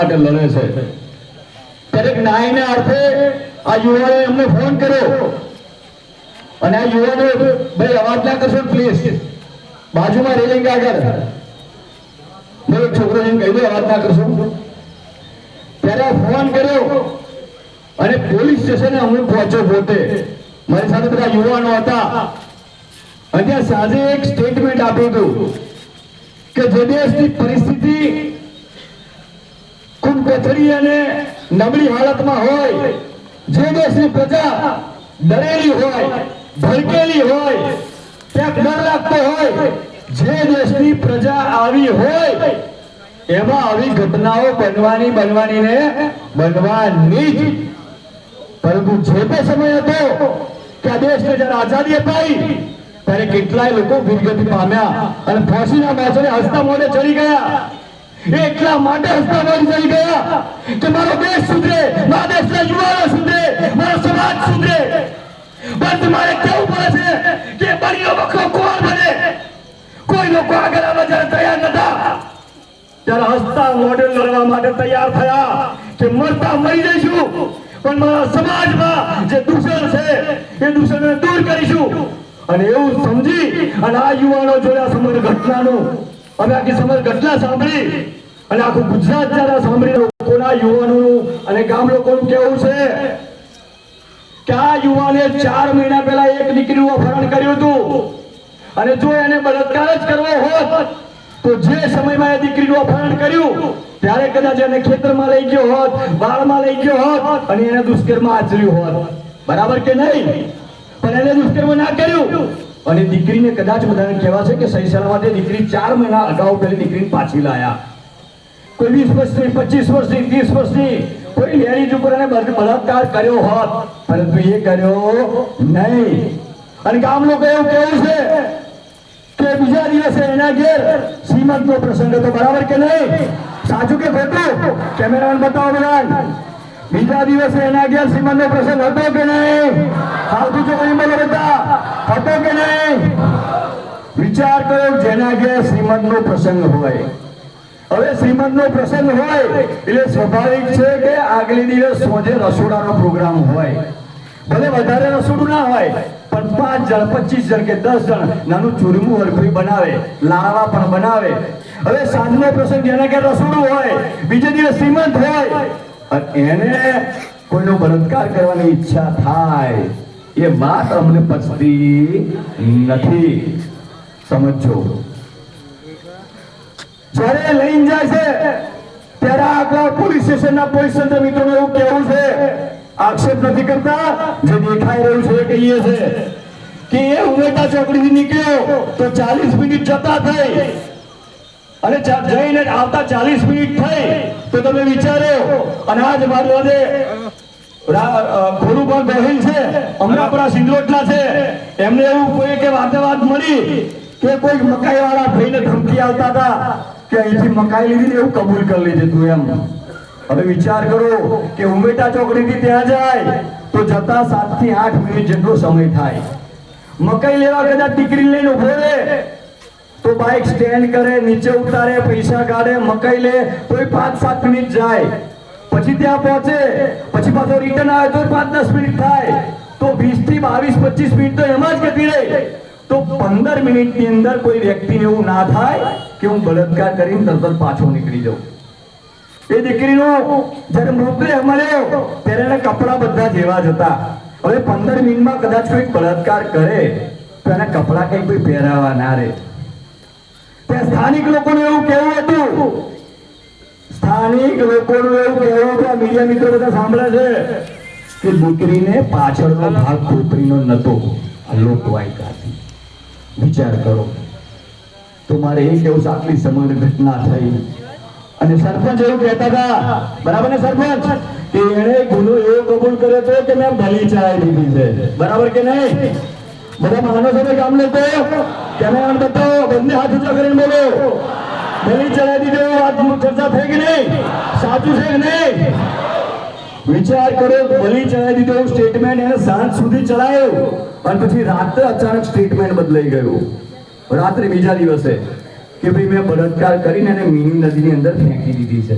માટે લડે છે. ત્યારે ન્યાયના અર્થે આ યુવાને અમને ફોન કર્યો. અને આ યુવાનો ભાઈ અવાજ ના કરશો પ્લીઝ બાજુમાં રેલિંગ આગળ. મેં એક છોકરો જઈને કહી દો, અવાજ ના કરશો. ત્યારે ફોન કર્યો અને પોલીસ સ્ટેશને હું પહોંચ્યો પોતે. મારી સાથે બધા યુવાનો હતા. અને સાંજે એક સ્ટેટમેન્ટ આપ્યું હતું કે જે દેશની પરિસ્થિતિ કથળી અને નબળી હાલતમાં હોય, જે દેશની પ્રજા ડરેલી હોય, ભડકેલી હોય ક્યાંક ડર લાગતો હોય, જે દેશની પ્રજા આવી હોય, એમાં આવી ઘટનાઓ બનવાની બનવાની ને બનવાની જ. પરંતુ જે તે સમય હતો કે આ દેશને જયારે આઝાદી અપાઈ, ત્યારે કેટલાય લોકો વીરગતિ પામ્યા અને ફાંસીના માછરે હસતા મોઢે ચડી ગયા. એટલા માટે હસતા મોઢે ચડી ગયા કે મારો દેશ સુધરે, મારા દેશના યુવાનો સુધરે, મારો સમાજ સુધરે. પરંતુ મારે કેવું પડે છે કે બળીનો વખરો કોણ બને. કોઈ લોકો આગળ આવવા જયારે તૈયાર નતા ત્યારે હસતા મોડેલ લડવા માટે તૈયાર થયા કે મરતા મરી જઈશું. પણ મારા સમાજમાં જે દૂષણ છે, એ દૂષણને દૂર કરીશું. અને એવું સમજી અને આ યુવાનો જોયા સમગ્ર ઘટનાનું અમે આખી સમય ઘટના સાંભળી અને આખું ગુજરાત જયારે સાંભળી લોકોના, યુવાનોનું અને ગામ લોકોનું કેવું છે કે આ યુવાને ચાર મહિના પહેલા એક દીકરીનું અપહરણ કર્યું હતું. અને જો એને બળાત્કાર જ કરવો હોત, તો જે સમયમાં એ દીકરીનું અપહરણ કર્યું, ત્યારે કદાચ એને ખેતરમાં લઈ ગયો હોત બાળમાં લઈ ગયો હોત અને એને દુષ્કર્મ આચર્યું હોત. બરાબર કે નહીં? પણ એને દુષ્કર્મ ના કર્યું. અને દીકરીને કદાચ બધાને કહેવા છે કે સહીસલામતે દીકરી ચાર મહિના અગાઉ પેલી દીકરીને પાછી લાયા. કોઈ વીસ વર્ષની, પચીસ વર્ષની, ત્રીસ વર્ષની, કોઈ લેડીઝ ઉપર એને બળાત્કાર કર્યો હોત, પરંતુ એ કર્યો નહીં. અને ગામ લોકો એવું કેવું છે કે બીજા દિવસે એના ઘેર શ્રીમંત નો પ્રસંગ હતો, બરાબર કે નહીં? સાચું કે ખોટું? કેમેરામેન બતાવો બધા બીજા દિવસે એના ઘેર શ્રીમંત પ્રસંગ હતો કે નહીં? કોઈ બોલો બધા હતો. કે નહીં? વિચાર કરો જેના ઘેર શ્રીમંત નો પ્રસંગ હોય. હવે શ્રીમંત નો પ્રસંગ હોય એટલે સ્વાભાવિક છે કે આગલી દિવસ સોજે રસોડાનો પ્રોગ્રામ હોય. ભલે વધારે રસોડું ના હોય, પણ પાંચ જણ, પચીસ જણ કે દસ જણ નાનું ચૂરમું હરખું બનાવે, લાડવા પણ બનાવે. હવે સાંજનો પ્રસંગ જેના કે રસોડું હોય, બીજે દિવસ શ્રીમંત હોય. અને એને કોઈનો બળાત્કાર કરવાની ઈચ્છા થાય, એ વાત અમને પચતી નથી. સમજો. જ્યારે લઈને જાય છે, ત્યારે આગળ પોલીસ સ્ટેશનના પોલીસ તંત્ર મિત્રોને એવું કહેવું છે, આક્ષેપ નથી કરતા, જે દેખાઈ રહ્યું છે એ કહીએ છે કે એ ઉમેટા ચોકડીથી નીકળ્યો તો ચાલીસ મિનિટ જતા થઈ. અને જઈને આવતા ચાલીસ મિનિટ થઈ તો તમે વિચારો. અને આજ મારું આજે રા- અ, છે હમણાં આપણા સિંધરોટના છે. એમને એવું કોઈ કે વાતે વાત મળી કે કોઈ મકાઈ ભાઈને ધમકી આવતા હતા કે અહીંથી મકાઈ લીધી એવું કબૂલ કરી લીધું તું એમ. હવે વિચાર કરો કે ઉમેટા ચોકડીથી ત્યાં જાય તો જતા સાતથી આઠ મિનિટ જેટલો સમય થાય. મકાઈ લેવા કદાચ ટીકરી લઈને ઊભો રહે તો બાઇક સ્ટેન્ડ કરે, નીચે ઉતારે, પૈસા કાઢે, મકાઈ લે, તોય પાંચ સાત મિનિટ જાય. પછી ત્યાં પહોંચે, પછી પાછો રિટર્ન આવે તો પાંચ દસ મિનિટ થાય. તો વીસથી બાવીસ, પચીસ મિનિટ તો એમાં જ જતી રહે. તો પંદર મિનિટની અંદર કોઈ વ્યક્તિને એવું ના થાય કે હું બળાત્કાર કરીને તરત પાછો નીકળી જાઉં. એ દીકરીનો જ્યારે મૃતદેહ મળ્યો, ત્યારે એના કપડા બધા જેવા જ હતા. હવે પંદર મિનિટમાં કદાચ કોઈ બળાત્કાર કરે, તો એના કપડા કઈ કોઈ પહેરાવા ના રહે. ત્યાં સ્થાનિક લોકોનું એવું કહેવું હતું. સ્થાનિક લોકોનું એવું કહેવું હતું. મીડિયા મિત્રો બધા સાંભળે છે કે દીકરીને પાછળનો ભાગ ખોપરીનો નતો આ લોકવાયકાથી. વિચાર કરો. તો મારે એ કેવું આટલી સમગ્ર ઘટના થઈ. અને સરપંચ એવું કહેતા હતા. બરાબર ને સરપંચ? કે એને ગુનો એવો કબૂલ કર્યો હતો કે મેં ભલી ચાય દીધી છે. બરાબર કે નહીં? બધા માનો છો કામ લેતો તેને આમ બતાવો, બંને હાથ ઊંચા કરીને બોલો. ભલી ચડાવી દીધો વાત ચર્ચા થઈ કે નહીં? સાચું છે કે નહીં? વિચાર કરો બલી ચડાવી દીધો સ્ટેટમેન્ટ એને સાંજ સુધી ચલાવ્યું અને પછી રાત્રે અચાનક સ્ટેટમેન્ટ બદલાઈ ગયું. રાત્રે બીજા દિવસે કે ભાઈ, મેં બળાત્કાર કરીને એને મીની નદીની અંદર ફેંકી દીધી છે.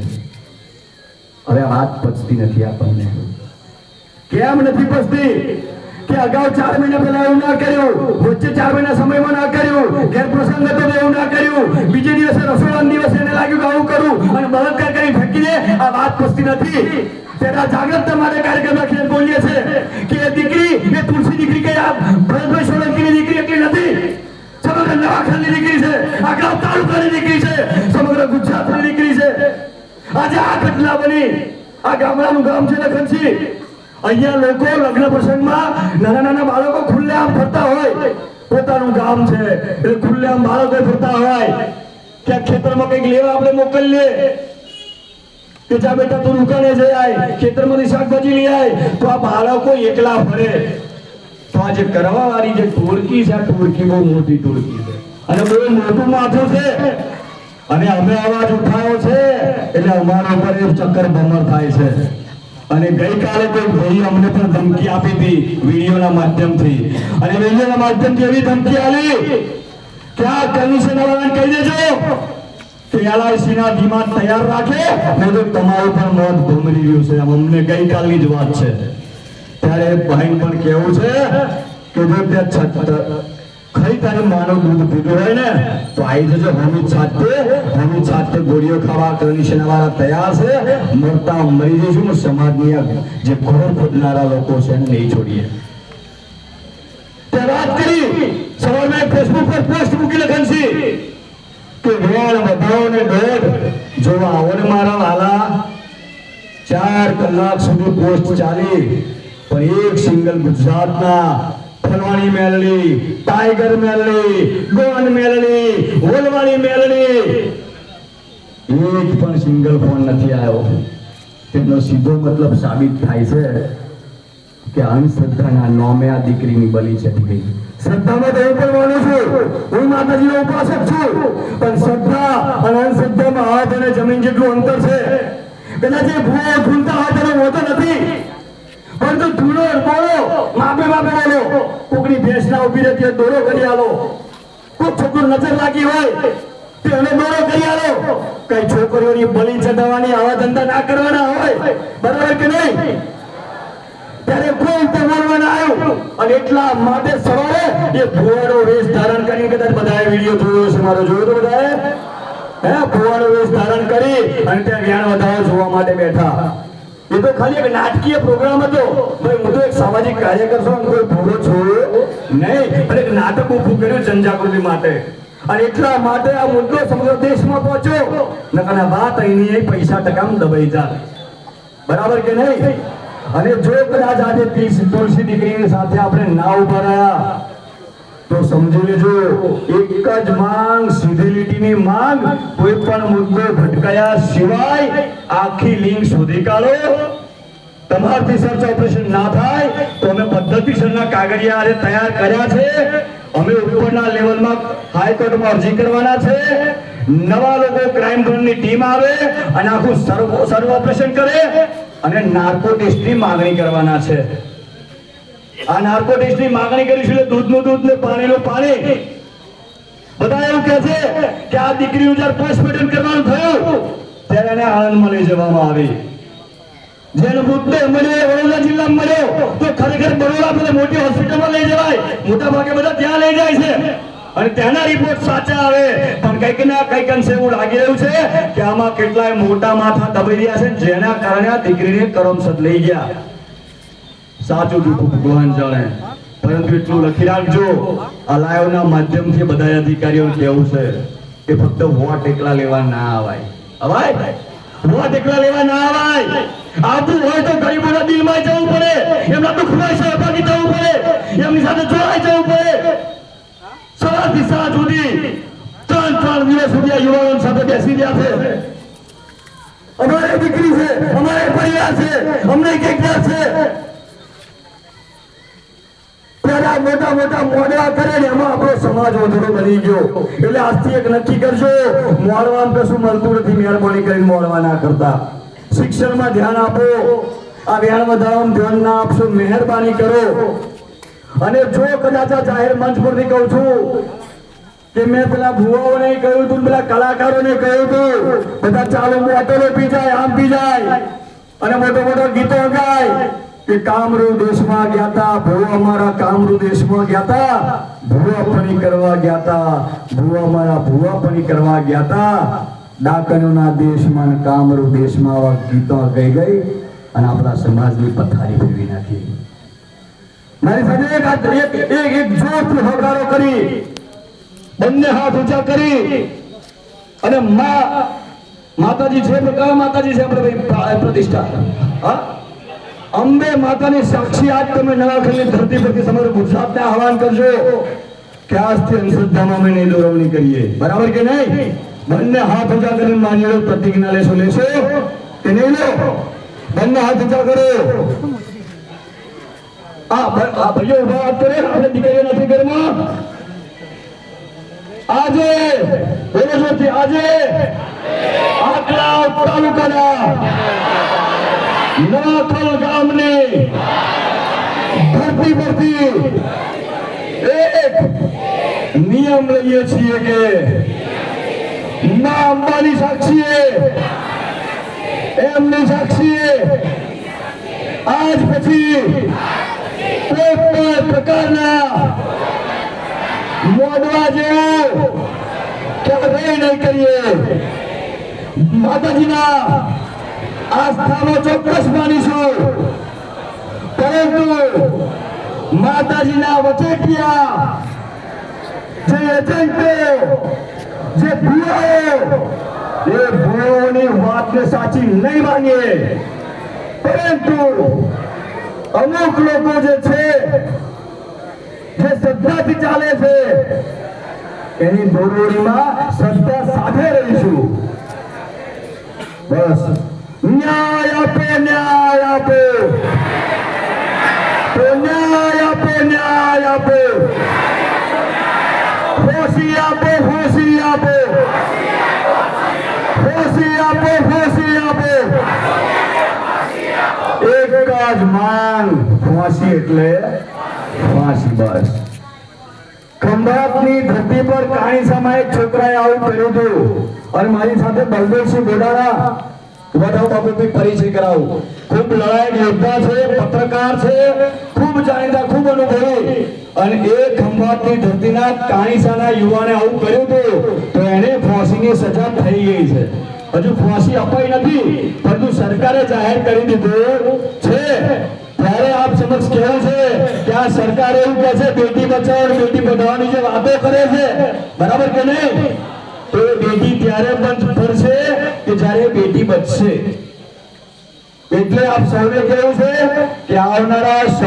હવે વાત પચતી નથી આપણને. કેમ નથી પચતી કે અગાઉ ચાર મહિના પહેલા એવું ના કર્યું, વચ્ચે ચાર મહિના સમયમાં ના કર્યું, ઘેર પ્રસંગ હતો એવું ના કર્યું. બીજે દિવસે રસોડા દિવસે એને લાગ્યું કે આવું કરું અને બળાત્કાર કરી ફેંકી દે, આ વાત પચતી નથી. તેના જાગૃતતા તમારે કાર્યક્રમ રાખીને બોલીએ છે કે એ દીકરી, એ તુલસી દીકરી કે આ ભરતભાઈ સોલંકીની દીકરી એટલી નથી. સમગ્ર નવાખાની દીકરી છે આખા તાલુકાની દીકરી છે, સમગ્ર ગુજરાતની દીકરી છે. આજે આ ઘટના બની. આ ગામડાનું ગામ છે લખનસી અહીંયા લોકો લગ્ન પ્રસંગમાં નાના નાના બાળકો ખુલ્લેઆમ ફરતા હોય. પોતાનું ગામ છે. એટલે ખુલ્લેઆમ બાળકો ફરતા હોય. ક્યાંક ખેતરમાં કંઈક લેવા આપણે મોકલીએ આ બાળકો એકલા ફરે. તો આ જે કરવા વાળી જે ટોળકી છે, આ બહુ મોટી ટોળકી છે. અને બહુ મોટું માથું છે. અને અમે અવાજ ઉઠાવ્યો છે. એટલે અમારા ઉપર ચક્કર ભમર થાય છે. અને ગઈકાલે કોઈ ભાઈ અમને પણ ધમકી આપી હતી વિડીયોના માધ્યમથી. અને વિડીયોના માધ્યમથી એવી ધમકી આવી કે આ કમિશન વાળાને કહી દેજો કે LIC ના વીમા તૈયાર રાખે, નહીં તો તમારું પણ મોત ભમરી ગયું છે. અમને ગઈકાલની જ વાત છે. ત્યારે બહેન પણ કેવું છે કે જો તે ખરી તારી માનો દૂધ પીધું હોય ને, તો આવી જજો, હમી છાતે હમી છાતે ગોળીઓ ખાવા કન્ડિશન વાળા તૈયાર છે. મરતા મરી જઈશું ને સમાજની જે ઘોર ખોદનારા લોકો છે, એને નહીં છોડીએ. તે વાત કરી, સવારમાં ફેસબુક પર પોસ્ટ મૂકી લખન છે કે વેણ વધાવો ને દોઢ, જો આવો ને મારા વાલા, ચાર કલાક સુધી પોસ્ટ ચાલી, પણ એક સિંગલ ગુજરાતના ફલવાણી મેલડી ટાઈગર મેલડી ગોન મેલડી ઓલવાણી મેલડી એક પણ સિંગલ ફોન નથી આવ્યો. તેનો સીધો મતલબ સાબિત થાય છે કે અંધશ્રદ્ધાના નોમે આ દીકરીની બલી ચડી ગઈ. શ્રદ્ધામાં તો હું પણ માનું છું. હું માતાજીનો ઉપાસક છું. પણ શ્રદ્ધા અને અંધશ્રદ્ધામાં હાથ અને જમીન જેટલું અંતર છે. કદાચ એ ભૂવો ઢૂંઢતા હોય તેનો હોતો નથી. પરંતુ ધૂળો બોલો માપે માપે બોલો કોકની ભેંસ ઊભી રહેતી દોરો કરી આલો. કોઈ છોકરો નજર લાગી હોય તેને દોરો કરી આલો. કઈ છોકરીઓની બલી ચડાવવાની આવા ધંધા ના કરવાના હોય. બરાબર કે નહીં? ત્યારે કોઈ તે બોલવાના આવ્યું. અને એટલા માટે સવારે એ ભુવાનો વેશ ધારણ કરીને કદાચ બધાએ વીડિયો જોયો છે મારો જોયો તો બધાએ? હે ભુવાનો વેશ ધારણ કરી અને ત્યાં જ્ઞાન વધારો જોવા માટે બેઠા. એ તો ખાલી એક નાટકીય પ્રોગ્રામ હતો. ભાઈ, હું તો એક સામાજિક કાર્યકર છું કોઈ ભૂલો છોડ્યો નહીં અને એક નાટક ઊભું કર્યું જનજાગૃતિ માટે. અને એટલા માટે આ મુદ્દો સમગ્ર દેશમાં પહોંચ્યો. નકર વાત અહીંની પૈસા ટકામ દબાઈ જાય. બરાબર કે નહીં? અને જો કદાચ આજે તુલસી દીકરીની સાથે આપણે ના ઊભા રહ્યા, તો સમજી લેજો, એક જ માંગ સીધી લીટીની માંગ કોઈ પણ મુદ્દો ભટકાયા સિવાય આખી લિંક શોધી કાઢો. તમારથી સર્ચ ઓપરેશન ના થાય તો અમે પદ્ધતિસરના કાગળિયા આજે તૈયાર કર્યા છે. અમે ઉપરના લેવલમાં હાઈકોર્ટમાં અરજી કરવાના છે. નવા લોકો ક્રાઇમ બ્રાન્ચની ટીમ આવે અને આખું સર્વ સર્વ ઓપરેશન કરે અને નાર્કો ટેસ્ટની માંગણી કરવાના છે. આ નાર્કો ટેસ્ટની માંગણી કરીશું એટલે દૂધનું દૂધ ને પાણીનું પાણી. બધા એવું કહે છે કે આ દીકરીનું જ્યારે પોસ્ટમોર્ટમ કરવાનું થયું, ત્યારે એને આણંદમાં લઈ જવામાં આવી. જેનો મૃતદેહ મળ્યો વડોદરા જિલ્લામાં મળ્યો, તો ખરેખર બરોડા પેલી મોટી હોસ્પિટલમાં લઈ જવાય. મોટા ભાગે બધા ત્યાં લઈ જાય છે. અને તેના રિપોર્ટ સાચા આવે. પણ કંઈક ના કંઈક અંશે એવું લાગી રહ્યું છે કે આમાં કેટલાય મોટા માથા દબાઈ રહ્યા છે જેના કારણે આ દીકરીને કરમસદ લઈ ગયા. સાચું જૂઠું ભગવાન જાણે. પરંતુ એટલું લખી રાખજો લાઈવના માધ્યમથી બધા અધિકારીઓ કહેવું છે કે ફક્ત વોટ એકલા લેવા ના આવાય. અવાય? વોટ એકલા લેવા ના આવાય? આવતું હોય તો ગરીબોના દિલમાં જવું પડે, એમના દુઃખમાં સહભાગી થવું પડે, એમની સાથે જોડાઈ જવું પડે. સવારથી સાંજ સુધી ત્રણ ત્રણ દિવસ સુધી આ યુવાનો સાથે બેસી રહ્યા છે. અમારે દીકરી છે, અમારે પરિવાર છે, અમને કેટલા છે? આ મોટા મોટા મોડવા કરે ને એમાં આપણો સમાજ વધુ બની ગયો. એટલે આજથી એક નક્કી કરજો મોડવામાં કશું મળતું નથી, મહેરબાની કરીને મોડવા ના કરતા. શિક્ષણમાં ધ્યાન આપો, આ વ્યાણ વધારવામાં ધ્યાન ના આપશો, મહેરબાની કરો. અને જો કદાચ જાહેર મંચ પરથી કહું છું કે મેં પેલા ભુવાઓને કહ્યું હતું પેલા કલાકારોને કહ્યું હતું બધા ચાલો બોટલો પી જાય, આમ પી જાય, અને મોટો મોટો ગીતો ગાય. કે કામરૂ દેશમાં ગયા તા ભૂવા અમારા કામરૂ દેશમાં ગયા તા ભૂવાપણી કરવા ગયા તા ભૂવા અમારા ભૂવાપણી કરવા ગયા તા ડાકણના દેશમાં અને દેશમાં આવા ગીતો ગઈ ગઈ અને આપણા સમાજની પથારી ફેરવી નાખી. મારી સાથે એક એક એક એક જોરથી હોકારો કરી, બંને હાથ ઊંચા કરી અને મા, માતાજી છે આપણે માતાજી છે, આપણે પ્રતિષ્ઠા. હા? અંબે માતાની સાક્ષી આજ તમે નવાખલની ધરતી પરથી સમગ્ર ગુજરાતને આહવાન કરજો કે આજથી અંધશ્રદ્ધામાં અમે નહીં દોરવણી કરીએ. બરાબર કે નહીં? બંને હાથ ઊંચા કરીને માની પ્રતિજ્ઞા લેશો લેશો કે નહીં લો? બંને હાથ ઊંચા કરો. આ ભાઈઓ ઊભા વાત કરે, આપણે દીકરીઓ નથી ઘરમાં. આજે, બોલો છો આજે? આટલા તાલુકાના નવાખલ ગામની ધરતી પરથી એક નિયમ લઈએ છીએ કે ના અંબાની સાક્ષીએ, એમની સાક્ષીએ આજ પછી કોઈ પણ પ્રકારના મોડવા જેવું ક્યારેય નહીં કરીએ. માતાજીના આસ્થાનો ચોક્કસ માનીશું. પરંતુ માતાજીના વચેટિયા જે એજન્ટો જે ભૂઓ એ ભૂઓની વાતને સાચી નહીં માનીએ. પરંતુ અમુક લોકો જે છે, જે શ્રદ્ધાથી ચાલે છે, એની દોરવણીમાં શ્રદ્ધા સાથે રહીશું. બસ. ન્યાય આપે, ન્યાય આપો. તો ન્યાય આપો ન્યાય આપો. ફોસી આપો ફોસી આપો. ફોસી આપો ફોસી આપો. એક જ માન ફાંસી એટલે ફાંસી બસ. ખંભાતની ધરતી પર કાણી સમયે છોકરાએ આવું કર્યું હતું. અને મારી સાથે બલદેવસિંહ ગોડાળા ઊભા થાઓ બાપુ પરિચય કરાવું. ખૂબ લડાયક યોદ્ધા છે, પત્રકાર છે, ખૂબ જાણીતા, ખૂબ અનુભવી. અને એ ખંભાતની ધરતીના કાણીસાના યુવાને આવું કર્યું હતું, તો એને ફાંસીની સજા થઈ ગઈ છે. હજુ ફાંસી અપાઈ નથી, પરંતુ સરકારે જાહેર કરી દીધું છે. ત્યારે આપ સમક્ષ કહેવું છે કે આ સરકાર એવું કહે છે, બેટી બચાવો બેટી પઢાઓની જે વાતો કરે છે. બરાબર કે નહીં? બેટી ત્યારે પણ ફરશે કે જ્યારે બેટી બચશે? એટલે આપ સૌને કહેવું છે કે આવનારા